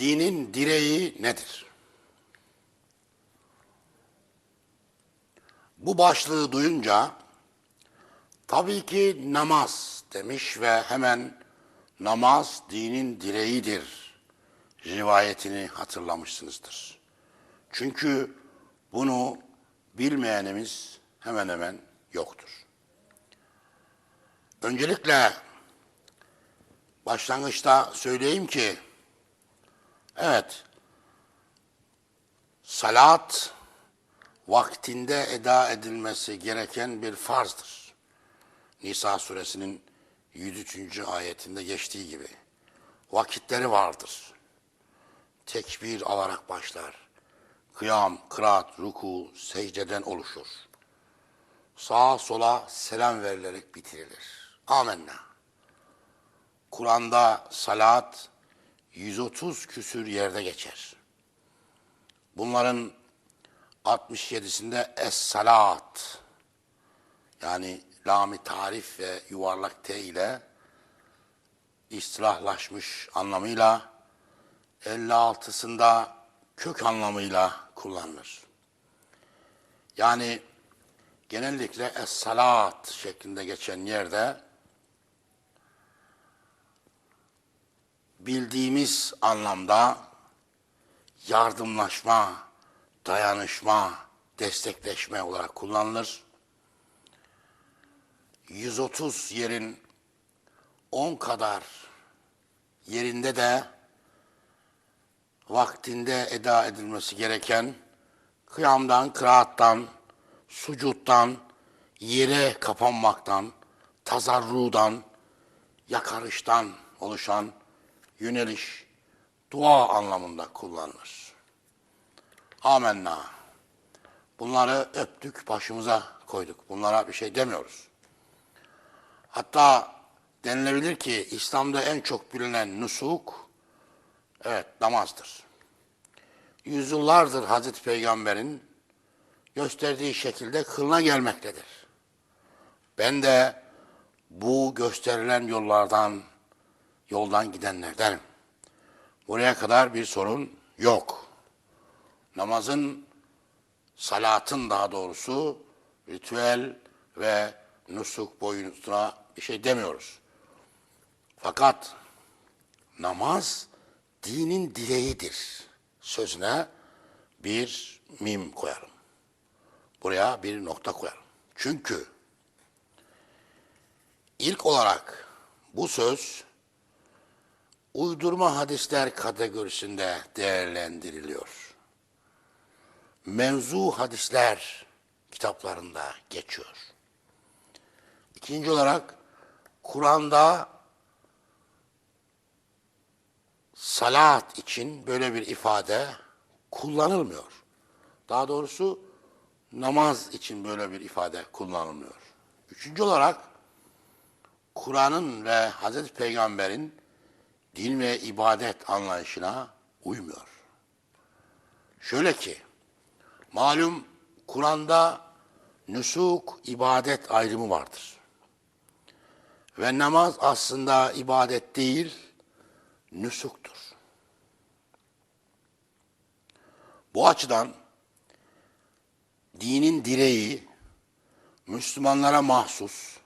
Dinin direği nedir? Bu başlığı duyunca tabii ki namaz demiş ve hemen namaz dinin direğidir rivayetini hatırlamışsınızdır. Çünkü bunu bilmeyenimiz hemen hemen yoktur. Öncelikle başlangıçta söyleyeyim ki evet salat vaktinde eda edilmesi gereken bir farzdır. Nisa suresinin 103. ayetinde geçtiği gibi vakitleri vardır. Tekbir alarak başlar. Kıyam, kıraat, ruku, secdeden oluşur. Sağa sola selam verilerek bitirilir. Amenna. Kur'an'da salat 130 küsür yerde geçer. Bunların 67'sinde es-salat yani lami tarif ve yuvarlak t ile istilahlaşmış anlamıyla 56'sında kök anlamıyla kullanılır. Yani genellikle es-salat şeklinde geçen yerde bildiğimiz anlamda yardımlaşma, dayanışma, destekleşme olarak kullanılır. 130 yerin 10 kadar yerinde de vaktinde eda edilmesi gereken kıyamdan, kıraattan, sucuttan, yere kapanmaktan, tazarrudan, yakarıştan oluşan yöneliş, dua anlamında kullanılır. Amenna. Bunları öptük, başımıza koyduk. Bunlara bir şey demiyoruz. Hatta denilebilir ki İslam'da en çok bilinen nusuk, evet namazdır. Yüzyıllardır Hazreti Peygamber'in gösterdiği şekilde kılına gelmektedir. Ben de bu gösterilen yollardan, yoldan gidenlerdenim. Buraya kadar bir sorun yok. Namazın, salatın daha doğrusu ritüel ve nusuk boyutuna bir şey demiyoruz. Fakat namaz dinin direğidir sözüne bir mim koyalım. Buraya bir nokta koyalım. Çünkü ilk olarak bu söz uydurma hadisler kategorisinde değerlendiriliyor. Mevzu hadisler kitaplarında geçiyor. İkinci olarak Kur'an'da salat için böyle bir ifade kullanılmıyor. Daha doğrusu namaz için böyle bir ifade kullanılmıyor. Üçüncü olarak Kur'an'ın ve Hazreti Peygamber'in din ve ibadet anlayışına uymuyor. Şöyle ki, malum Kur'an'da nusuk, ibadet ayrımı vardır. Ve namaz aslında ibadet değil, nusuktur. Bu açıdan dinin direği Müslümanlara mahsus,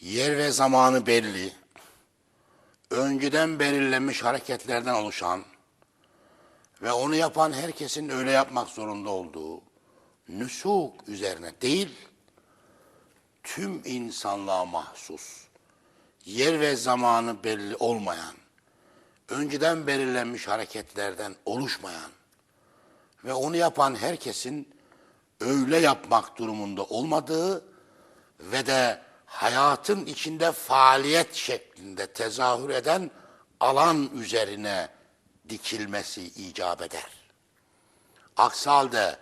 yer ve zamanı belli, önceden belirlenmiş hareketlerden oluşan ve onu yapan herkesin öyle yapmak zorunda olduğu nüsuk üzerine değil, tüm insanlığa mahsus, yer ve zamanı belli olmayan, önceden belirlenmiş hareketlerden oluşmayan ve onu yapan herkesin öyle yapmak durumunda olmadığı ve de hayatın içinde faaliyet şeklinde tezahür eden alan üzerine dikilmesi icap eder. Aksi halde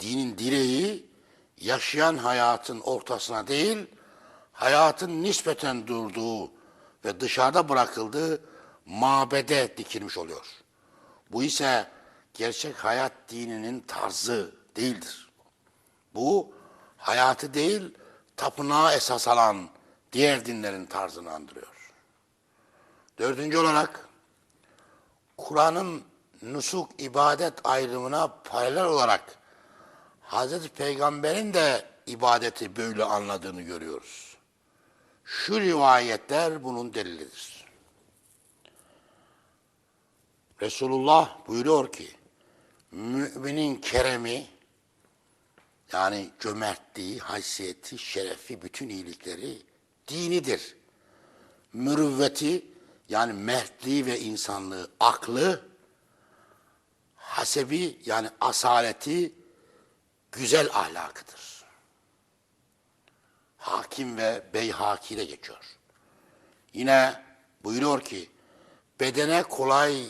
dinin direği yaşayan hayatın ortasına değil, hayatın nispeten durduğu ve dışarıda bırakıldığı mabede dikilmiş oluyor. Bu ise gerçek hayat dininin tarzı değildir. Bu hayatı değil, tapınağa esas alan diğer dinlerin tarzını andırıyor. Dördüncü olarak Kur'an'ın nusuk ibadet ayrımına paralel olarak Hazreti Peygamber'in de ibadeti böyle anladığını görüyoruz. Şu rivayetler bunun delilidir. Resulullah buyuruyor ki, müminin keremi, yani cömertliği, haysiyeti, şerefi, bütün iyilikleri dinidir. Mürüvveti, yani mertliği ve insanlığı, aklı, hasebi yani asaleti, güzel ahlakıdır. Hakim ve Beyhaki de geçiyor. Yine buyuruyor ki, bedene kolay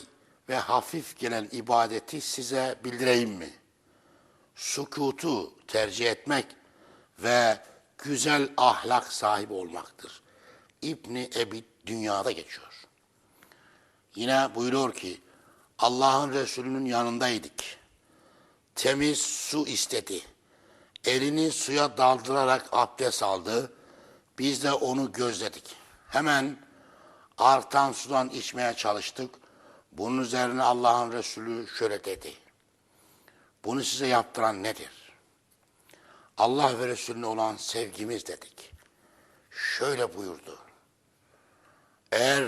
ve hafif gelen ibadeti size bildireyim mi? Sukutu tercih etmek ve güzel ahlak sahibi olmaktır. İbni Ebid dünyada geçiyor. Yine buyuruyor ki, Allah'ın Resulü'nün yanındaydık. Temiz su istedi. Elini suya daldırarak abdest aldı. Biz de onu gözledik. Hemen artan sudan içmeye çalıştık. Bunun üzerine Allah'ın Resulü şöyle dedi. Bunu size yaptıran nedir? Allah ve Resulüne olan sevgimiz dedik. Şöyle buyurdu. Eğer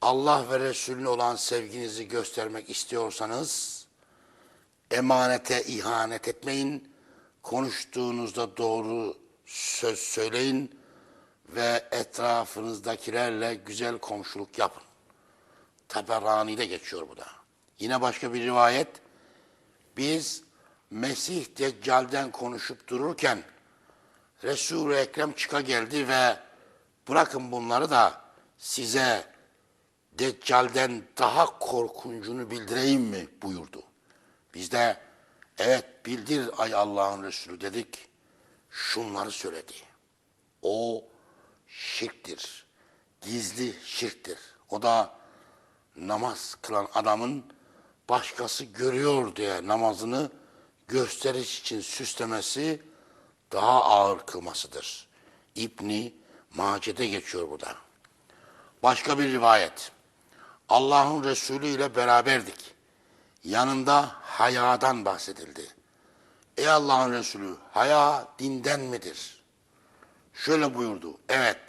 Allah ve Resulüne olan sevginizi göstermek istiyorsanız emanete ihanet etmeyin. Konuştuğunuzda doğru söz söyleyin ve etrafınızdakilerle güzel komşuluk yapın. Taberani'de geçiyor bu da. Yine başka bir rivayet. Biz Mesih Deccal'den konuşup dururken Resul-i Ekrem çıka geldi ve bırakın bunları da size Deccal'den daha korkuncunu bildireyim mi buyurdu. Biz de evet bildir ay Allah'ın Resulü dedik. Şunları söyledi. O şirktir. Gizli şirktir. O da namaz kılan adamın başkası görüyor diye namazını gösteriş için süslemesi daha ağır kılmasıdır. İbni Mace'de geçiyor bu. Başka bir rivayet. Allah'ın Resulü ile beraberdik. Yanında hayadan bahsedildi. Ey Allah'ın Resulü, haya dinden midir? Şöyle buyurdu. Evet.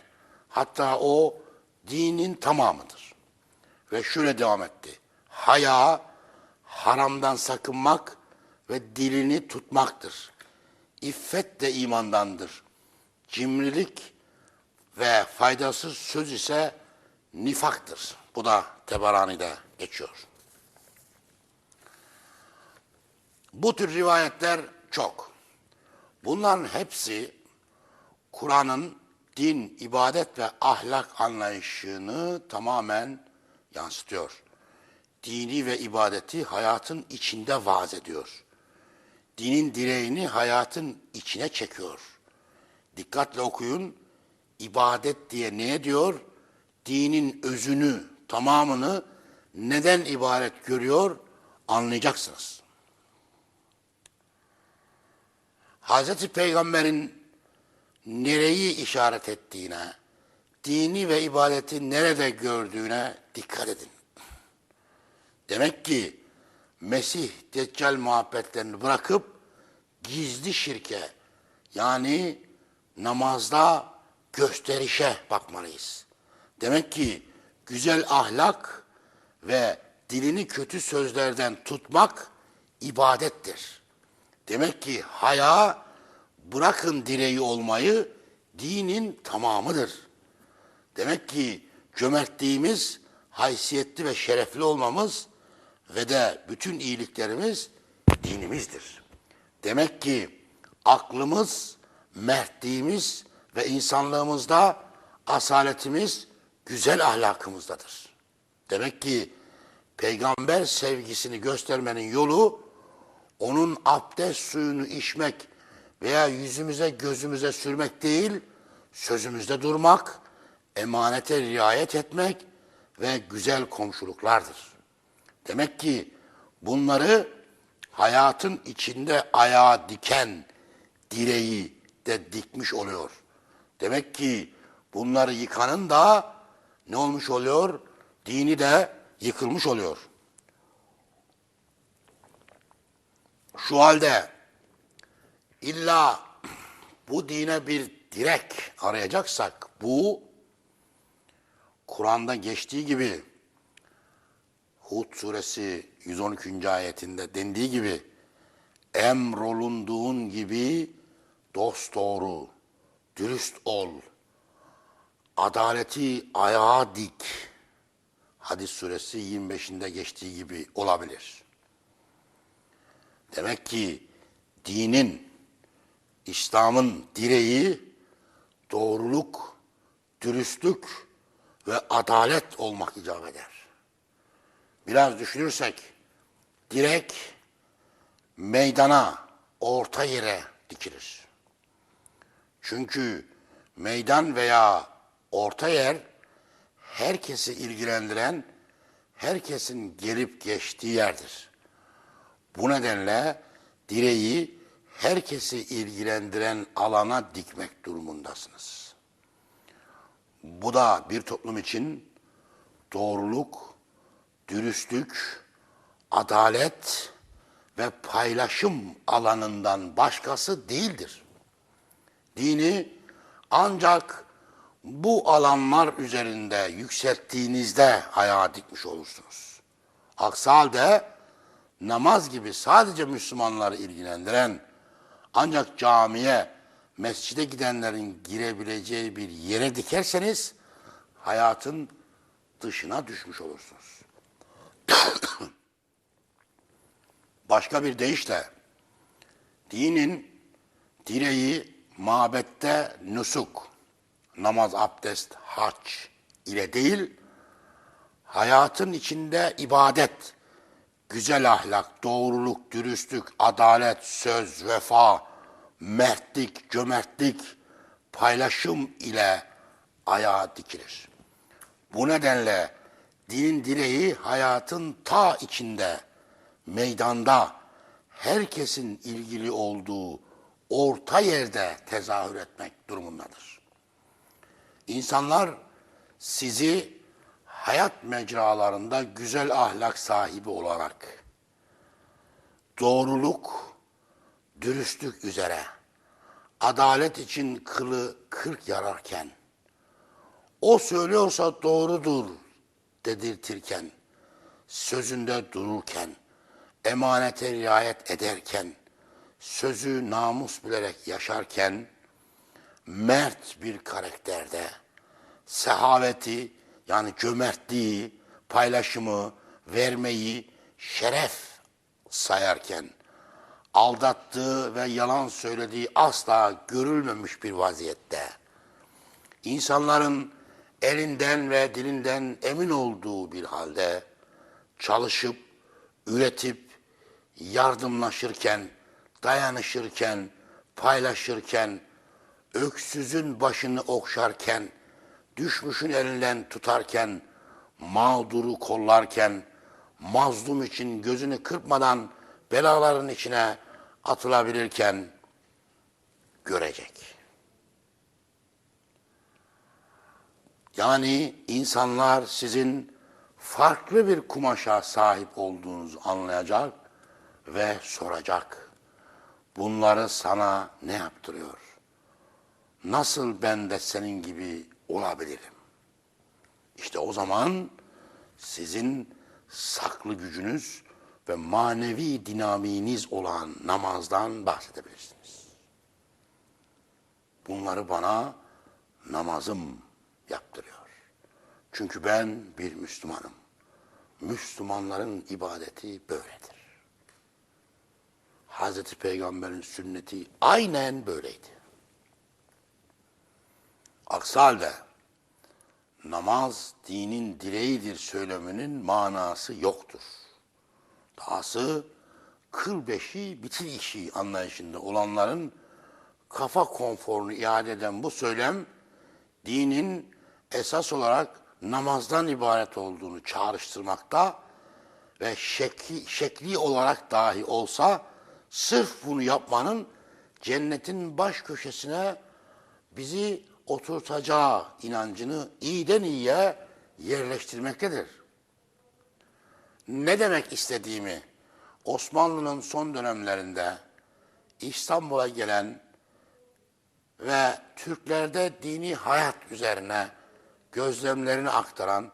Hatta o dinin tamamıdır. Ve şöyle devam etti. Haya haramdan sakınmak ve dilini tutmaktır. İffet de imandandır. Cimrilik ve faydasız söz ise nifaktır. Bu da Tebarani'de geçiyor. Bu tür rivayetler çok. Bunların hepsi Kur'an'ın din, ibadet ve ahlak anlayışını tamamen yansıtıyor. Dini ve ibadeti hayatın içinde vaaz ediyor. Dinin direğini hayatın içine çekiyor. Dikkatle okuyun. İbadet diye ne diyor? Dinin özünü, tamamını neden ibaret görüyor anlayacaksınız. Hazreti Peygamber'in nereyi işaret ettiğine, dini ve ibadeti nerede gördüğüne dikkat edin. Demek ki Mesih Deccal muhabbetlerini bırakıp gizli şirke yani namazda gösterişe bakmalıyız. Demek ki güzel ahlak ve dilini kötü sözlerden tutmak ibadettir. Demek ki haya bırakın direği olmayı dinin tamamıdır. Demek ki cömertliğimiz, haysiyetli ve şerefli olmamız ve de bütün iyiliklerimiz dinimizdir. Demek ki aklımız, mertliğimiz ve insanlığımızda asaletimiz güzel ahlakımızdadır. Demek ki peygamber sevgisini göstermenin yolu onun abdest suyunu içmek veya yüzümüze gözümüze sürmek değil, sözümüzde durmak, emanete riayet etmek ve güzel komşuluklardır. Demek ki bunları hayatın içinde ayağa diken direği de dikmiş oluyor. Demek ki bunları yıkanın da ne olmuş oluyor? Dini de yıkılmış oluyor. Şu halde illa bu dine bir direk arayacaksak bu Kur'an'da geçtiği gibi Hud suresi 112. ayetinde dendiği gibi emrolunduğun gibi dost doğru, dürüst ol, adaleti ayağa dik. Hadis suresi 25'inde geçtiği gibi olabilir. Demek ki dinin, İslam'ın direği doğruluk, dürüstlük ve adalet olmak icap eder. Biraz düşünürsek direk meydana, orta yere dikilir. Çünkü meydan veya orta yer herkesi ilgilendiren, herkesin gelip geçtiği yerdir. Bu nedenle direği herkesi ilgilendiren alana dikmek durumundasınız. Bu da bir toplum için doğruluk, dürüstlük, adalet ve paylaşım alanından başkası değildir. Dini ancak bu alanlar üzerinde yükselttiğinizde ayağa dikmiş olursunuz. Aksi halde namaz gibi sadece Müslümanları ilgilendiren ancak camiye, mescide gidenlerin girebileceği bir yere dikerseniz hayatın dışına düşmüş olursunuz. Başka bir deyişle dinin direği mabette nusuk, namaz, abdest, hac ile değil, hayatın içinde ibadet, güzel ahlak, doğruluk, dürüstlük, adalet, söz, vefa, mertlik, cömertlik, paylaşım ile ayağa dikilir. Bu nedenle dinin direği hayatın ta içinde, meydanda, herkesin ilgili olduğu orta yerde tezahür etmek durumundadır. İnsanlar sizi hayat mecralarında güzel ahlak sahibi olarak doğruluk, dürüstlük üzere adalet için kılı kırk yararken o söylüyorsa doğrudur dedirtirken sözünde dururken emanete riayet ederken sözü namus bilerek yaşarken mert bir karakterde sehaveti yani cömertliği, paylaşımı, vermeyi şeref sayarken aldattığı ve yalan söylediği asla görülmemiş bir vaziyette insanların elinden ve dilinden emin olduğu bir halde çalışıp, üretip, yardımlaşırken, dayanışırken, paylaşırken, öksüzün başını okşarken, düşmüşün elinden tutarken, mağduru kollarken, mazlum için gözünü kırpmadan belaların içine atılabilirken görecek. Yani insanlar sizin farklı bir kumaşa sahip olduğunuzu anlayacak ve soracak. Bunları sana ne yaptırıyor? Nasıl ben de senin gibi olabilirim? İşte o zaman sizin saklı gücünüz ve manevi dinamiğiniz olan namazdan bahsedebilirsiniz. Bunları bana namazım yaptırıyor. Çünkü ben bir Müslümanım. Müslümanların ibadeti böyledir. Hazreti Peygamber'in sünneti aynen böyleydi. Aksi halde namaz dinin direğidir söyleminin manası yoktur. Dahası kıl beşi bitir işi anlayışında olanların kafa konforunu iade eden bu söylem dinin esas olarak namazdan ibaret olduğunu çağrıştırmakta ve şekli, şekli olarak dahi olsa sırf bunu yapmanın cennetin baş köşesine bizi oturtacağı inancını iyiden iyiye yerleştirmektedir. Ne demek istediğimi Osmanlı'nın son dönemlerinde İstanbul'a gelen ve Türklerde dini hayat üzerine gözlemlerini aktaran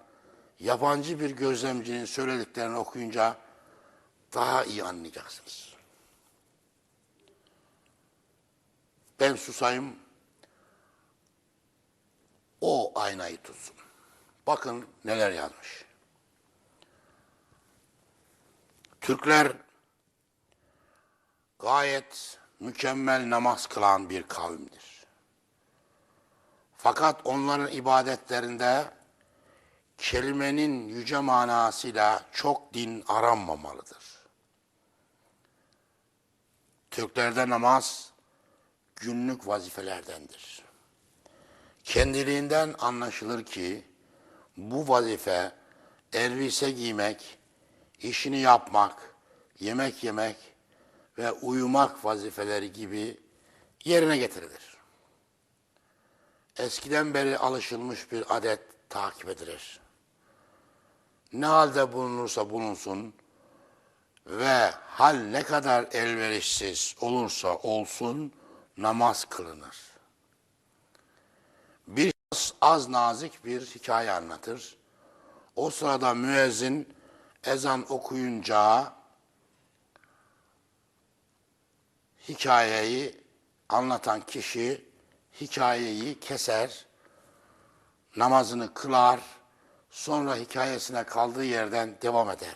yabancı bir gözlemcinin söylediklerini okuyunca daha iyi anlayacaksınız. Ben susayım, o aynayı tutsun. Bakın neler yazmış. Türkler gayet mükemmel namaz kılan bir kavimdir. Fakat onların ibadetlerinde kelimenin yüce manasıyla çok din aranmamalıdır. Türklerde namaz günlük vazifelerdendir. Kendiliğinden anlaşılır ki bu vazife elbise giymek, işini yapmak, yemek yemek ve uyumak vazifeleri gibi yerine getirilir. Eskiden beri alışılmış bir adet takip edilir. Ne halde bulunursa bulunsun ve hal ne kadar elverişsiz olursa olsun namaz kılınır. Bir şahıs az nazik bir hikaye anlatır. O sırada müezzin ezan okuyunca hikayeyi anlatan kişi hikayeyi keser, namazını kılar, sonra hikayesine kaldığı yerden devam eder.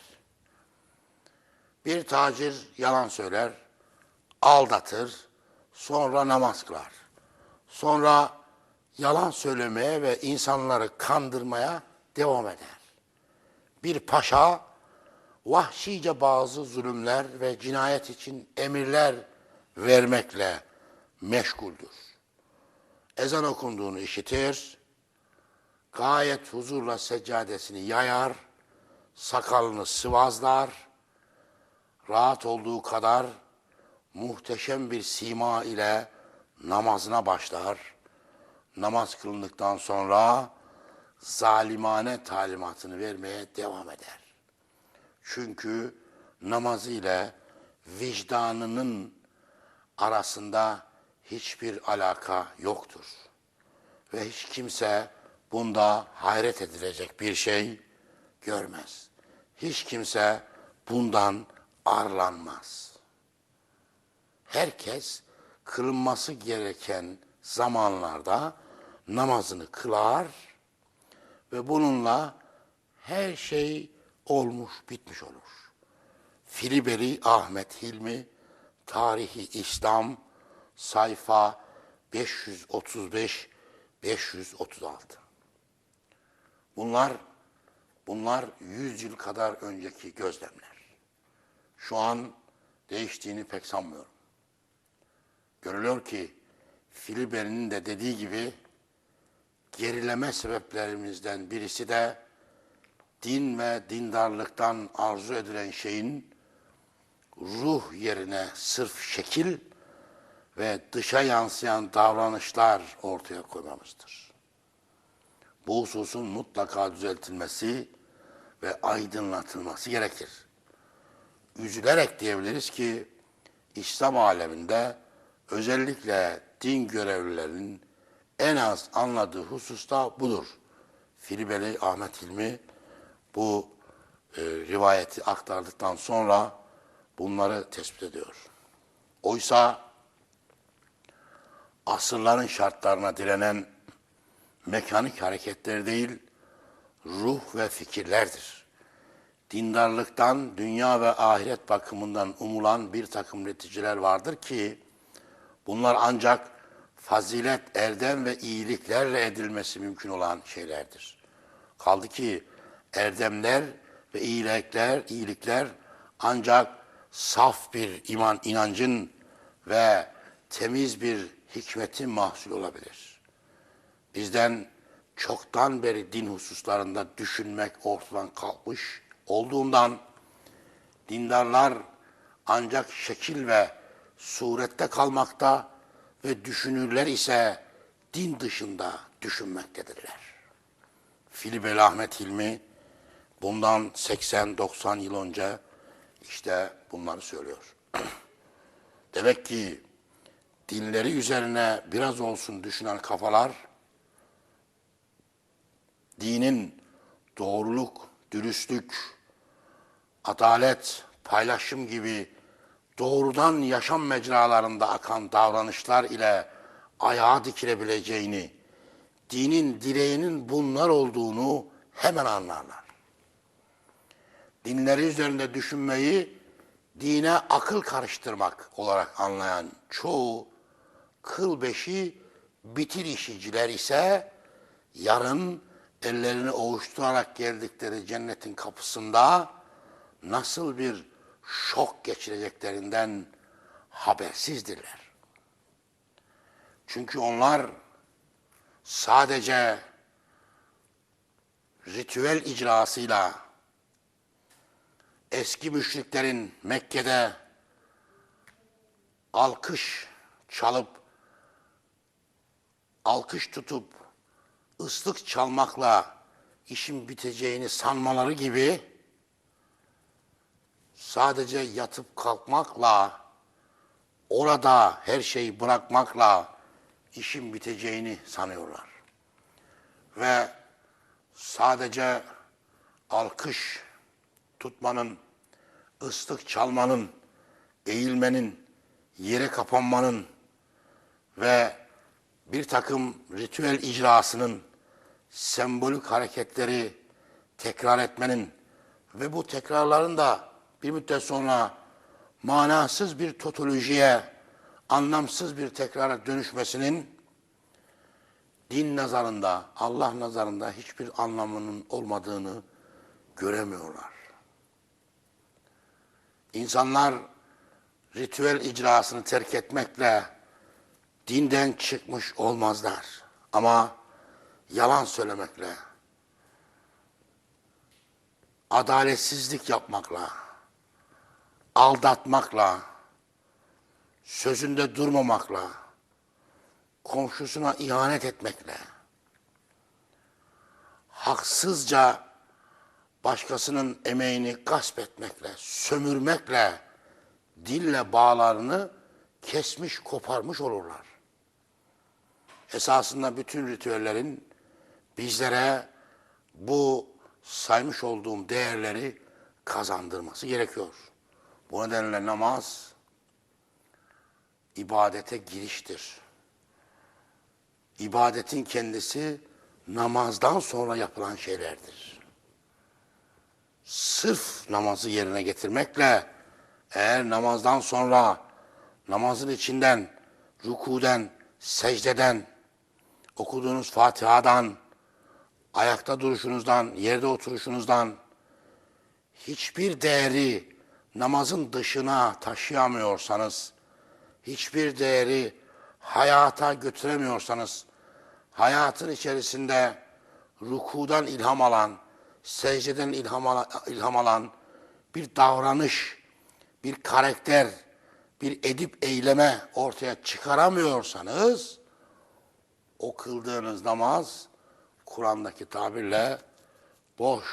Bir tacir yalan söyler, aldatır, sonra namaz kılar. Sonra yalan söylemeye ve insanları kandırmaya devam eder. Bir paşa vahşice bazı zulümler ve cinayet için emirler vermekle meşguldür. Ezan okunduğunu işitir, gayet huzurla seccadesini yayar, sakalını sıvazlar, rahat olduğu kadar muhteşem bir sima ile namazına başlar. Namaz kılındıktan sonra zalimane talimatını vermeye devam eder. Çünkü namazı ile vicdanının arasında hiçbir alaka yoktur. Ve hiç kimse bunda hayret edilecek bir şey görmez. Hiç kimse bundan arlanmaz. Herkes kılınması gereken zamanlarda namazını kılar ve bununla her şey olmuş bitmiş olur. Filiberi Ahmet Hilmi Tarihi İslam sayfa 535 536. Bunlar bunlar 100 yıl kadar önceki gözlemler. Şu an değiştiğini pek sanmıyorum. Görülüyor ki Filiberi'nin de dediği gibi gerileme sebeplerimizden birisi de din ve dindarlıktan arzu edilen şeyin ruh yerine sırf şekil ve dışa yansıyan davranışlar ortaya koymamızdır. Bu hususun mutlaka düzeltilmesi ve aydınlatılması gerekir. Üzülerek diyebiliriz ki İslam aleminde özellikle din görevlilerinin en az anladığı husus da budur. Filibeli Ahmet Hilmi bu e, rivayeti aktardıktan sonra bunları tespit ediyor. Oysa asırların şartlarına direnen mekanik hareketler değil, ruh ve fikirlerdir. Dindarlıktan, dünya ve ahiret bakımından umulan bir takım neticeler vardır ki, bunlar ancak fazilet, erdem ve iyiliklerle edilmesi mümkün olan şeylerdir. Kaldı ki erdemler ve iyilikler, iyilikler ancak saf bir iman inancın ve temiz bir hikmetin mahsul olabilir. Bizden çoktan beri din hususlarında düşünmek ortadan kalkmış olduğundan dindarlar ancak şekil ve surette kalmakta ve düşünürler ise din dışında düşünmektedirler. Filibel Ahmet Hilmi bundan 80-90 yıl önce işte bunları söylüyor. Demek ki dinleri üzerine biraz olsun düşünen kafalar dinin doğruluk, dürüstlük, adalet, paylaşım gibi doğrudan yaşam mecralarında akan davranışlar ile ayağa dikilebileceğini, dinin direğinin bunlar olduğunu hemen anlarlar. Dinleri üzerinde düşünmeyi dine akıl karıştırmak olarak anlayan çoğu kıl beşi bitir işiciler ise yarın ellerini ovuşturarak geldikleri cennetin kapısında nasıl bir şok geçireceklerinden habersizdirler. Çünkü onlar sadece ritüel icrasıyla eski müşriklerin Mekke'de alkış çalıp alkış tutup ıslık çalmakla işin biteceğini sanmaları gibi sadece yatıp kalkmakla orada her şeyi bırakmakla işin biteceğini sanıyorlar. Ve sadece alkış tutmanın, ıslık çalmanın, eğilmenin, yere kapanmanın ve bir takım ritüel icrasının sembolik hareketleri tekrar etmenin ve bu tekrarların da bir müddet sonra manasız bir totolojiye, anlamsız bir tekrara dönüşmesinin din nazarında, Allah nazarında hiçbir anlamının olmadığını göremiyorlar. İnsanlar ritüel icrasını terk etmekle dinden çıkmış olmazlar. Ama yalan söylemekle, adaletsizlik yapmakla, aldatmakla, sözünde durmamakla, komşusuna ihanet etmekle, haksızca başkasının emeğini gasp etmekle, sömürmekle, dille bağlarını kesmiş, koparmış olurlar. Esasında bütün ritüellerin bizlere bu saymış olduğum değerleri kazandırması gerekiyor. Bu nedenle namaz ibadete giriştir. İbadetin kendisi namazdan sonra yapılan şeylerdir. Sırf namazı yerine getirmekle eğer namazdan sonra namazın içinden, rükuden, secdeden, okuduğunuz Fatiha'dan, ayakta duruşunuzdan, yerde oturuşunuzdan hiçbir değeri namazın dışına taşıyamıyorsanız, hiçbir değeri hayata götüremiyorsanız, hayatın içerisinde rukudan ilham alan, secdeden ilham alan, ilham alan bir davranış, bir karakter, bir edip eyleme ortaya çıkaramıyorsanız, o kıldığınız namaz Kur'an'daki tabirle boş,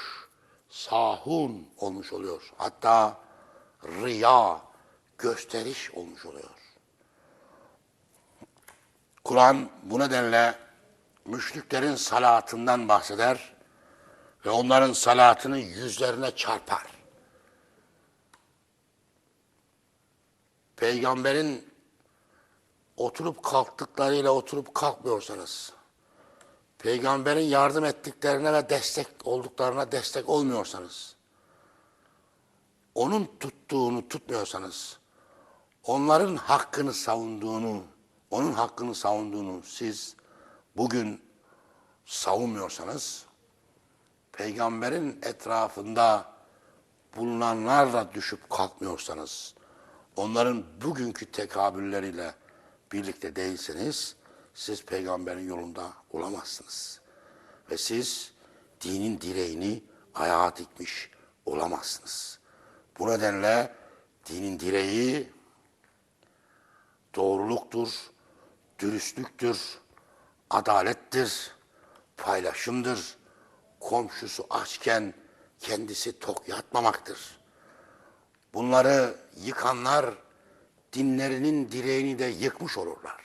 sahun olmuş oluyor. Hatta riya, gösteriş olmuş oluyor. Kur'an bu nedenle müşriklerin salatından bahseder ve onların salatını yüzlerine çarpar. Peygamberin oturup kalktıklarıyla oturup kalkmıyorsanız, peygamberin yardım ettiklerine ve destek olduklarına destek olmuyorsanız, onun tuttuğunu tutmuyorsanız, onların hakkını savunduğunu, onun hakkını savunduğunu siz bugün savunmuyorsanız, peygamberin etrafında bulunanlarla düşüp kalkmıyorsanız, onların bugünkü tekabülleriyle birlikte değilseniz, siz peygamberin yolunda olamazsınız. Ve siz dinin direğini ayağa dikmiş olamazsınız. Bu nedenle dinin direği doğruluktur, dürüstlüktür, adalettir, paylaşımdır. Komşusu açken kendisi tok yatmamaktır. Bunları yıkanlar dinlerinin direğini de yıkmış olurlar.